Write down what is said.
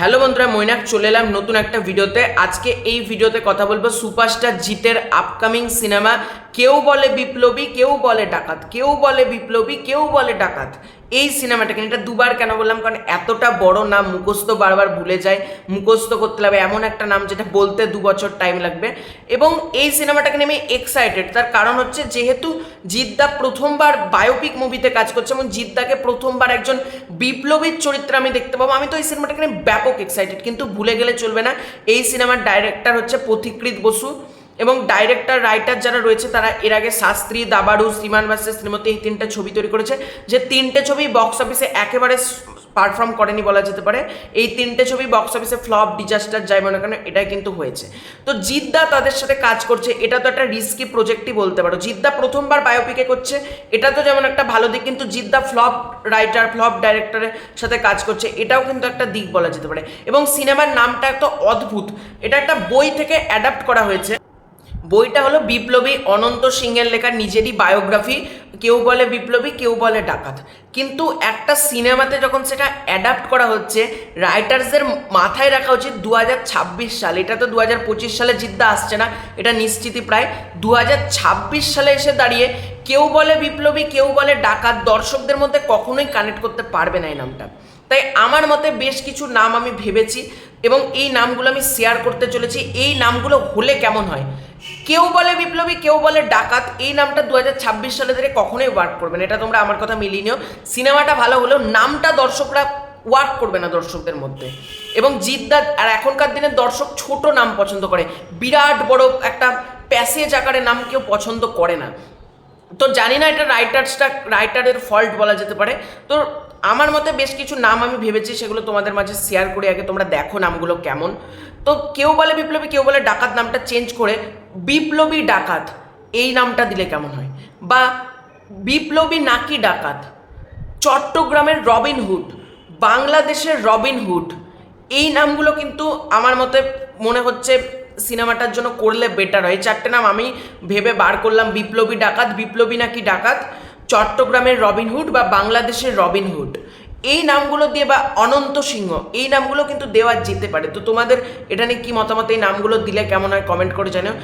Hello বন্ধুরা, মৈনাক, চলে এলাম নতুন একটা ভিডিওতে। আজকে এই ভিডিওতে কথা বলব সুপারস্টার জিতের আপকামিং সিনেমা কেউ বলে বিপ্লবী, কেউ বলে ডাকাত, কেউ বলে বিপ্লবী, কেউ বলে ডাকাত। এই সিনেমাটাকে এটা দুবার কেন বললাম? কারণ এতটা বড় নাম মুখস্থ বারবার ভুলে যায়, মুখস্থ করতে হবে এমন একটা নাম যেটা বলতে দু বছর টাইম লাগবে। এবং এই সিনেমাটাকে নিয়ে আমি এক্সাইটেড তার কারণ হচ্ছে যেহেতু জিদ্দা প্রথমবার বায়োপিক মুভিতে কাজ করছে এবং জিদ্দাকে প্রথমবার একজন বিপ্লবীর চরিত্রে আমি দেখতে পাবো, আমি তো এই সিনেমাটাকে নিয়ে ব্যাপক এক্সাইটেড কিন্তু ভুলে গেলে চলবে না। এই সিনেমার ডাইরেক্টর হচ্ছে পথিকৃত বসু। এবং ডাইরেক্টর রাইটার যারা রয়েছে, তারা এর আগে শাস্ত্রী, দাবাড়ু, শ্রীমান ভার্সেস শ্রীমতী এই তিনটে ছবি তৈরি করেছে। যে তিনটে ছবি বক্স অফিসে একেবারে পারফর্ম করেনি বলা যেতে পারে। এই তিনটে ছবি বক্স অফিসে ফ্লপ ডিজাস্টার যাই মনে কেন এটাই কিন্তু হয়েছে। তো জিদ্দা তাদের সাথে কাজ করছে, এটা তো একটা রিস্কি প্রজেক্টই বলতে পারো। জিদ্দা প্রথমবার বায়োপিকে করছে, এটা তো যেমন একটা ভালো দিক, কিন্তু জিদ্দা ফ্লপ রাইটার ফ্লপ ডাইরেক্টরের সাথে কাজ করছে, এটাও কিন্তু একটা দিক বলা যেতে পারে। এবং সিনেমার নামটা এত অদ্ভুত, এটা একটা বই থেকে অ্যাডাপ্ট করা হয়েছে। বইটা হলো বিপ্লবী অনন্ত সিংহের লেখা নিজেরই বায়োগ্রাফি, কেউ বলে বিপ্লবী, কেউ বলে ডাকাত। কিন্তু একটা সিনেমাতে যখন সেটা অ্যাডাপ্ট করা হচ্ছে, রাইটার্সদের মাথায় রাখা উচিত দু হাজার ছাব্বিশ সাল। এটা তো দু হাজার পঁচিশ সালে জিদ্দা আসছে না, এটা নিশ্চিতই প্রায়। দু হাজার ছাব্বিশ সালে এসে দাঁড়িয়ে কেউ বলে বিপ্লবী, কেউ বলে ডাকাত, দর্শকদের মধ্যে কখনোই কানেক্ট করতে পারবে না এই নামটা। তাই আমার মতে বেশ কিছু নাম আমি ভেবেছি। এবং এই নামগুলো আমি শেয়ার করতে চলেছি। এই নামগুলো হলে কেমন হয়? কেউ বলে বিপ্লবী, কেউ বলে ডাকাত, এই নামটা দু হাজার ছাব্বিশ সালে থেকে কখনোই ওয়ার্ক করবে না। এটা তোমরা আমার কথা মিলিয়ে নিও। সিনেমাটা ভালো হলেও নামটা দর্শকরা ওয়ার্ক করবে না দর্শকদের মধ্যে। এবং জিদ্দার আর এখনকার দিনে দর্শক ছোট নাম পছন্দ করে। বিরাট বড় একটা প্যাসেজ আকারে নাম কেউ পছন্দ করে না। তো জানি না এটা রাইটার্সটা রাইটারের ফল্ট বলা যেতে পারে। তো আমার মতে বেশ কিছু নাম আমি ভেবেছি, সেগুলো তোমাদের মাঝে শেয়ার করে আগে তোমরা দেখো নামগুলো কেমন। তো কেউ বলে বিপ্লবী, কেউ বলে ডাকাত, নামটা চেঞ্জ করে বিপ্লবী ডাকাত, এই নামটা দিলে কেমন হয়? বা বিপ্লবী নাকি ডাকাত, চট্টগ্রামের রবিনহুড বাংলাদেশের রবিনহুড এই নামগুলো কিন্তু আমার মতে মনে হচ্ছে সিনেমাটার জন্য করলে বেটার হয়। চারটে নাম আমি ভেবে বার করলাম। বিপ্লবী ডাকাত, বিপ্লবী নাকি ডাকাত? চট্টগ্রামের রবিনহুড বা বাংলাদেশের রবিনহুড এই নামগুলো দিয়ে বা অনন্ত সিংহ, এই নামগুলো কিন্তু দেওয়া যেতে পারে। তো তোমাদের এটা নিয়ে কী মতামত? এই নামগুলো দিলে কেমন হয়? কমেন্ট করে জানাও।